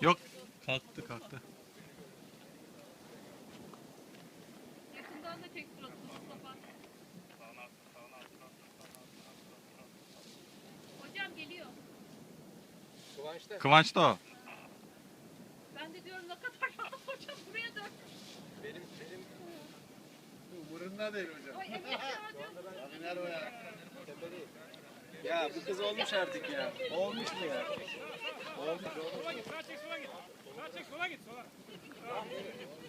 Yok. Kalktı kalktı. Yakından da çek suratını Mustafa. Hocam geliyor. Kıvanç'ta. Kıvanç da o. Ben de diyorum ne kadar rahat hocam buraya dön. Benim benim Burunda değil hocam. Ay evet ya hocam. Biner o ya. tepe değil. Ya bu kız olmuş artık ya. Olmuş mu ya? Sola git, sağa çek, sola git. Sağa çek, sola git, sola.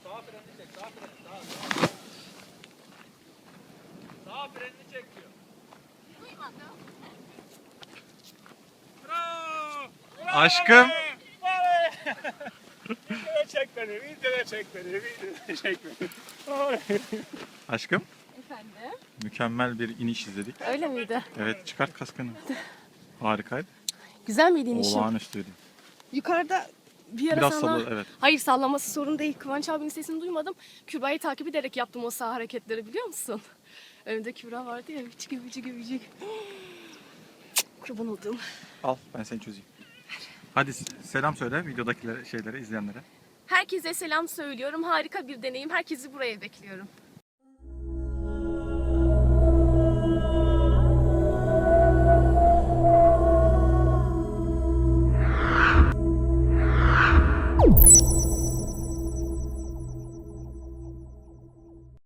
Sağ frenini çek, sağ sağ. Sağ frenini çek diyor. Bravo! Aşkım. Videoya çek beni, videoya çek beni, videoya çek beni. Aşkım. Efendim? Mükemmel bir iniş izledik. Öyle miydi? Evet çıkart kaskını. Harikaydı. Güzel miydi inişim? Olağanüstüydü. Yukarıda bir ara Biraz salla... salı evet. Hayır sallaması sorun değil. Kıvanç abinin sesini duymadım. Kübra'yı takip ederek yaptım o sağ hareketleri biliyor musun? Önümde Kübra vardı ya. Vıcık vıcık vıcık. Kurban olduğum. Al ben seni çözeyim. Hadi selam söyle videodakilere şeylere izleyenlere. Herkese selam söylüyorum. Harika bir deneyim. Herkesi buraya bekliyorum.